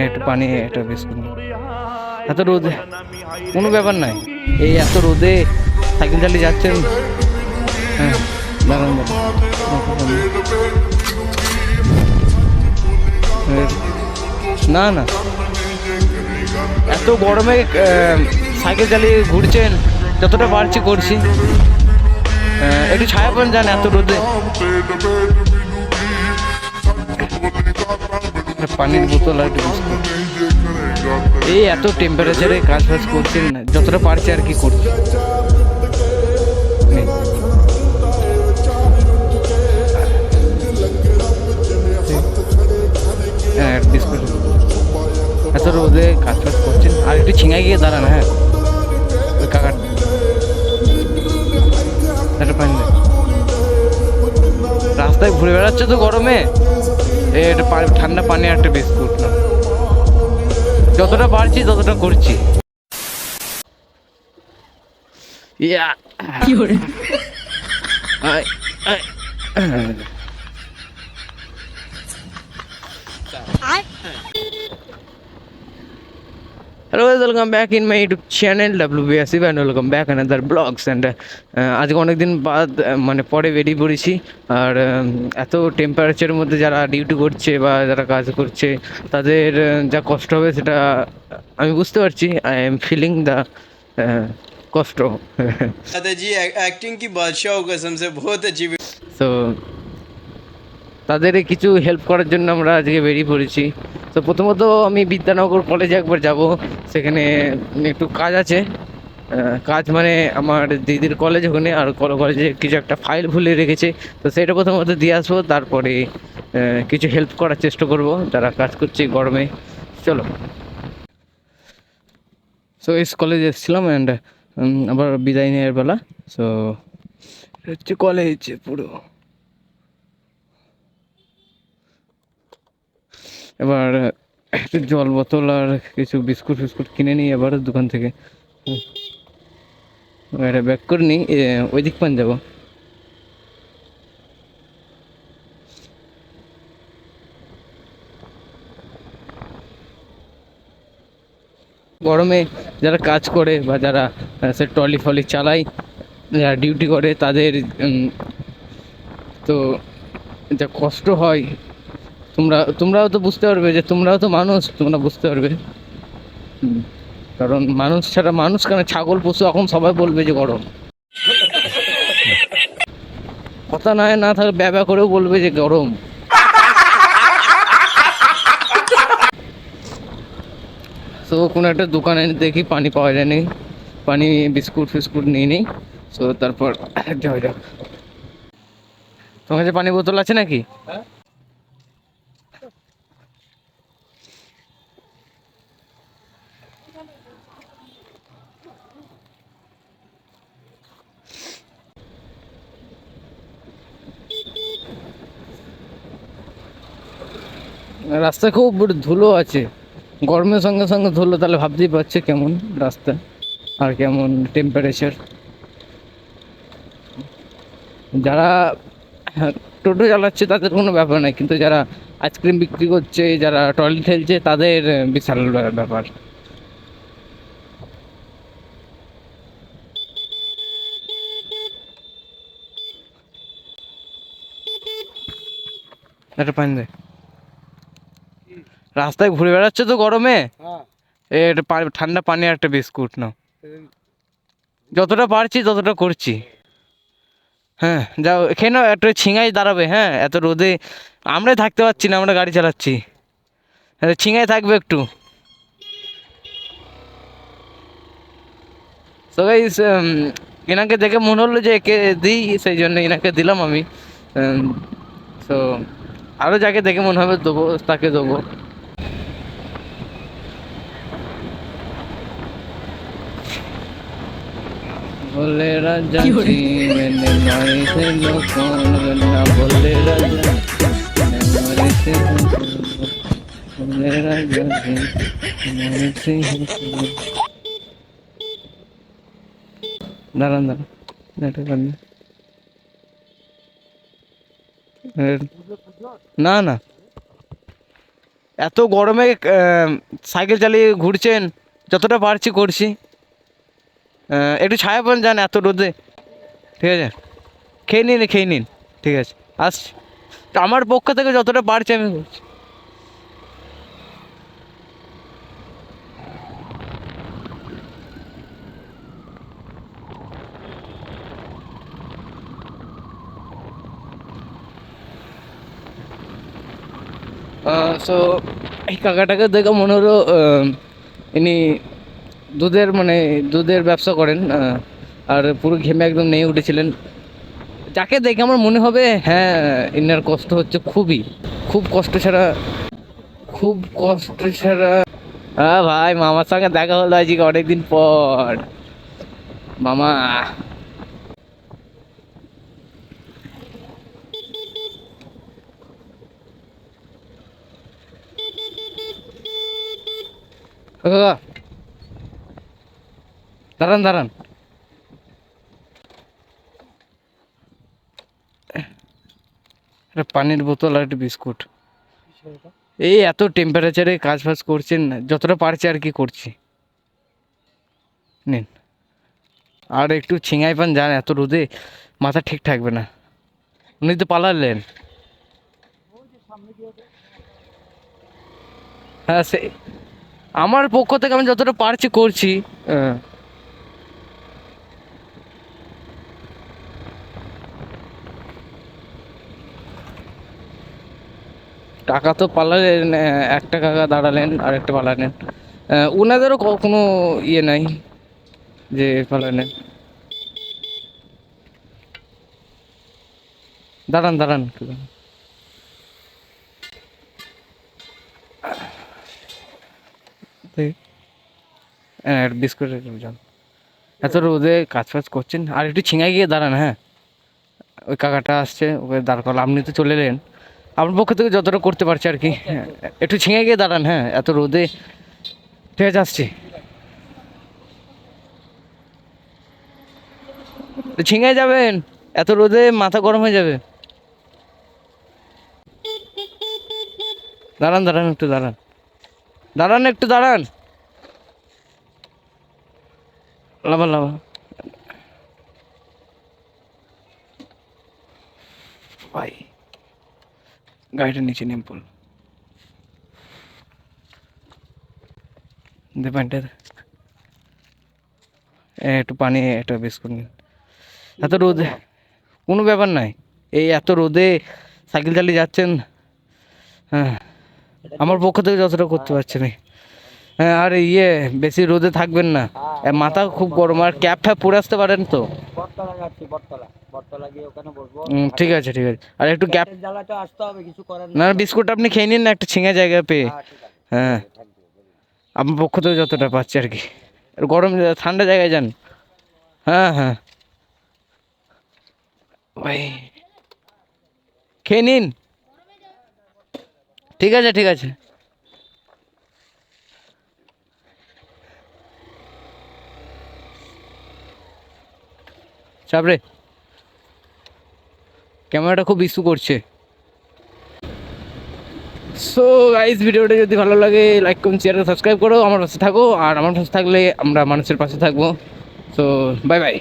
একটু পানি একটা বিস্কুট এত রোদে কোনো ব্যাপার নাই এই এত রোদে সাইকেল চালিয়ে যাচ্ছেন হ্যাঁ দাঁড়ান না না এত গরমে সাইকেল চালিয়ে ঘুরছেন যতটা পারছি করছি একটু ছায়া পান যান এত রোদে পানির বোতল আর বিস্কুট। এই এত টেম্পারেচারে কাজ ফাজ করছেন না যতটা পারছি আর কি করছি। হ্যাঁ এত রোদে কাজ ফাজ করছেন আর একটু ছিঙাই গিয়ে দাঁড়ান হ্যাঁ কাকার। রাস্তায় ঘুরে বেড়াচ্ছে তো গরমে পা- ঠান্ডা পানি একটা বিস্কুট না। যতটা পারছি ততটা করছি। ইয়া। আয়, আয়। hello welcome back in my YouTube channel W BAC and welcome back another blogs and আজকে অনেকদিন বাদ আহ, মানে পরে বেরিয়ে পড়েছি আর উম, এত টেম্পারেচারের মধ্যে যারা ডিউটি করছে বা যারা কাজ করছে তাদের আহ, যা কষ্ট হবে সেটা আমি বুঝতে পারছি আই এম ফিলিং দ্য কষ্ট दादाजी एक्टिंग की बादशाह हो कसम से बहुत अच्छी তো তাদের কিছু হেল্প করার জন্য আমরা আজকে বেরিয়ে পড়েছি তো প্রথমত আমি বিদ্যানগর কলেজে একবার যাব। সেখানে একটু কাজ আছে। কাজ মানে আমার দিদির কলেজ ওখানে, আর কলেজে কিছু একটা ফাইল ভুলে রেখেছে। তো সেটা প্রথমত দিয়ে আসব, তারপরে কিছু হেল্প করার চেষ্টা করব, যারা কাজ করছে গরমে। চলো। সো এস কলেজে এসেছিলাম অ্যান্ড আবার বিদায় নেওয়ার বেলা। সো হচ্ছে কলেজ পুরো। এবার, জল বোতল আর কিছু বিস্কুট ফিস্কুট কিনে নিই এবার দোকান থেকে। এটা ব্যাক করে নিই ওই দিক পান যাব। গরমে যারা কাজ করে বা যারা সে ট্রলি ফলি চালায়, যারা ডিউটি করে তাদের তো যা কষ্ট হয় তোমরা তোমরাও তো বুঝতে পারবে যে তোমরাও তো মানুষ তোমরা বুঝতে পারবে। কারণ মানুষ ছাড়া মানুষ কেন? ছাগল পশু এখন সবাই বলবে যে গরম। কথা নয় না থাকলে ব্যবহার করেও বলবে যে গরম। তো কোনো একটা দোকানে দেখি পানি পাওয়া যায় নি পানি বিস্কুট ফিস্কুট নিয়ে নিই। তো তারপর যাও যাও তোমার কাছে পানি বোতল আছে নাকি? রাস্তায় খুব ধুলো আছে। গরমের সঙ্গে সঙ্গে ধুলো, তাহলে ভাবতেই পারছে কেমন রাস্তা আর কেমন টেম্পারেচার যারা টোটো চালাচ্ছে তাদের কোনো ব্যাপার নাই, কিন্তু যারা আইসক্রিম বিক্রি করছে, যারা টয়লেট ঠেলছে তাদের বিশাল ব্যাপার- একটা পানি দে। রাস্তায় ঘুরে বেড়াচ্ছে তো গরমে? পা- ঠান্ডা পানি একটা বিস্কুট নাও। যতটা পারছি ততটা করছি। হ্যাঁ যাও এখানেও একটা ছিঙাই দাঁড়াবে হ্যাঁ এত রোদে। আমরাই থাকতে পারছি না আমরা গাড়ি চালাচ্ছি। হ্যাঁ ছিঙাই থাকবে একটু। তো গাইস এনাকে দেখে মনে হলো যে একে দিই সেই জন্য এনাকে দিলাম আমি। তো আরও যাকে দেখে মনে হবে দেবো তাকে দেবো। বলে রাজা মেনে মারিতে লোক বলে রাজা বলে রাজা। দাঁড়ান দাঁড়ান। না না। এত গরমে সাইকেল চালিয়ে ঘুরছেন, যতটা পারছি করছি। একটু ছায়া পান যান এত রোদে। ঠিক আছে? খেয়ে নিন খেয়ে নিন। ঠিক আছে? আসছি। তো আমার পক্ষ থেকে যতটা পারছি আমি করছি সো এই কাকাটাকে দেখে মনে হলো ইনি দুধের মানে দুধের ব্যবসা করেন আর পুরো ঘেমে একদম নেই উঠেছিলেন। যাকে দেখে আমার মনে হবে হ্যাঁ ইনার কষ্ট হচ্ছে খুবই। খুব কষ্ট ছাড়া, খুব কষ্ট ছাড়া। হ্যাঁ ভাই, মামার সঙ্গে দেখা হলো আজকে অনেকদিন পর। মামা। কাকা। দাঁড়ান দাঁড়ান। পানির বোতল আর একটা বিস্কুট। এই এত টেম্পারেচারে কাজ ফাজ করছেন, যতটা পারছি আর কি করছি। নিন। আর একটু ছিঙাই পান, যান, এত রোদে মাথা ঠিক থাকবে না। উনি তো পালালেন। হ্যাঁ সে আমার পক্ষ থেকে আমি যতটা পারছি করছি হ্যাঁ। কাকা তো পালালেন একটা কাকা দাঁড়ালেন আর একটা পালালেন ওনাদেরও কোনো ইয়ে নাই যে পালালেন। দাঁড়ান দাঁড়ান। বিস্কুট যান। এত রোদে কাজ ফাজ করছেন আর একটু ছিঙাই গিয়ে দাঁড়ান হ্যাঁ। ওই কাকাটা আসছে ওকে দাঁড় করলাম আপনি তো চলে এলেন। আপনার পক্ষ থেকে যতটা করতে পারছি আর কি। হ্যাঁ, একটু ছিঙে গিয়ে দাঁড়ান হ্যাঁ এত রোদে। ঠিক আছে আসছি। ছিঙে যাবেন এত রোদে মাথা গরম হয়ে যাবে। দাঁড়ান দাঁড়ান একটু দাঁড়ান। দাঁড়ান একটু দাঁড়ান। লাভা লাভা। ভাই। গাড়িটা নিচে নেমে পড়ল একটু পানি, একটা বিস্কুট নিন। এত রোদে, কোনো ব্যাপার নাই। এই এত রোদে সাইকেল চালিয়ে যাচ্ছেন হ্যাঁ। আমার পক্ষ থেকে যতটা করতে পারছি না হ্যাঁ আর ইয়ে বেশি রোদে থাকবেন না। মাথা খুব গরম, আর ক্যাপ ফ্যাপ পরে আসতে পারেন তো। বটতলা যাচ্ছি, বটতলা। বটতলা গিয়ে ওখানে বসবো। ঠিক আছে ঠিক আছে। আর একটু গ্যাপ পেটের জ্বালাতে আসতে হবে কিছু করার না বিস্কুট আপনি খেয়ে নিন না একটা ছিঙা জায়গা পেয়ে। হ্যাঁ হ্যাঁ। আমার পক্ষ থেকে যতটা পাচ্ছি আর কি। গরম ঠান্ডা জায়গায় যান। হ্যাঁ হ্যাঁ। ভাই খেয়ে নিন। ঠিক আছে ঠিক আছে। চাপরে ক্যামেরাটা খুব ইস্যু করছে। সো গাইজ ভিডিওটা যদি ভালো লাগে লাইক করুন শেয়ার সাবস্ক্রাইব করো, আমার পাশে থাকো। আর আমার পাশে থাকলে আমরা মানুষের পাশে থাকব। So bye bye